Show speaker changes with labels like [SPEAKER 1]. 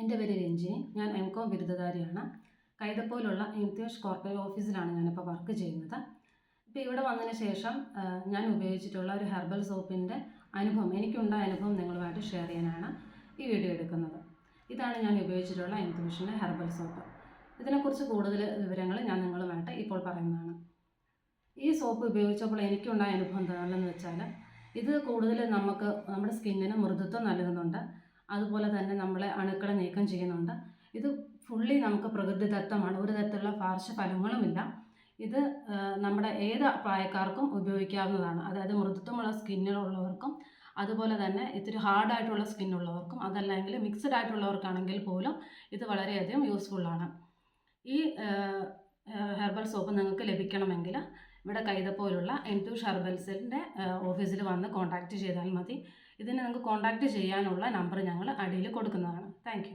[SPEAKER 1] എന്റെ പേര് രഞ്ജിനി. ഞാൻ എം കോം ബിരുദധാരിയാണ്. കൈതപ്പോലുള്ള ഇംതിയാസ് കോർപ്പറേറ്റ് ഓഫീസിലാണ് ഞാനിപ്പോൾ വർക്ക് ചെയ്യുന്നത്. ഇപ്പോൾ ഇവിടെ വന്നതിന് ശേഷം ഞാൻ ഉപയോഗിച്ചിട്ടുള്ള ഒരു ഹെർബൽ സോപ്പിന്റെ അനുഭവം എനിക്കുണ്ടായ അനുഭവം നിങ്ങളുമായിട്ട് ഷെയർ ചെയ്യാനാണ് ഈ വീഡിയോ എടുക്കുന്നത്. ഇതാണ് ഞാൻ ഉപയോഗിച്ചിട്ടുള്ള ഇംതുഷന്റെ ഹെർബൽ സോപ്പ്. ഇതിനെക്കുറിച്ച് കൂടുതൽ വിവരങ്ങൾ ഞാൻ നിങ്ങളുമായിട്ട് ഇപ്പോൾ പറയുന്നതാണ്. ഈ സോപ്പ് ഉപയോഗിച്ചപ്പോൾ എനിക്കുണ്ടായ അനുഭവം എന്താണെന്ന് വെച്ചാൽ ഇത് കൂടുതൽ നമുക്ക് നമ്മുടെ സ്കിന്നിന് മൃദുത്വം നൽകുന്നുണ്ട്. അതുപോലെ തന്നെ നമ്മളെ അണുക്കളെ നീക്കം ചെയ്യുന്നുണ്ട്. ഇത് ഫുള്ളി നമുക്ക് പ്രകൃതിദത്തമാണ് ഒരു തരത്തിലുള്ള പാർശ്വഫലങ്ങളുമില്ല ഇത് നമ്മുടെ ഏത് പ്രായക്കാർക്കും ഉപയോഗിക്കാവുന്നതാണ്. അതായത് മൃദുത്വമുള്ള സ്കിന്നുള്ളവർക്കും അതുപോലെ തന്നെ ഇത്തിരി ഹാർഡായിട്ടുള്ള സ്കിന്നുള്ളവർക്കും അതല്ലെങ്കിൽ മിക്സഡ് ആയിട്ടുള്ളവർക്കാണെങ്കിൽ പോലും ഇത് വളരെയധികം യൂസ്ഫുള്ളാണ് ഈ ഹെർബൽ സോപ്പ് നിങ്ങൾക്ക് ലഭിക്കണമെങ്കിൽ ഇവിടെ കൈതപ്പോലുള്ള ടു ഹെർബൽസിന്റെ ഓഫീസിൽ വന്ന് കോൺടാക്റ്റ് ചെയ്താൽ മതി. ഇതിന് നിങ്ങൾക്ക് കോൺടാക്റ്റ് ചെയ്യാനുള്ള നമ്പർ ഞങ്ങൾ അടിയിൽ കൊടുക്കുന്നതാണ്. താങ്ക്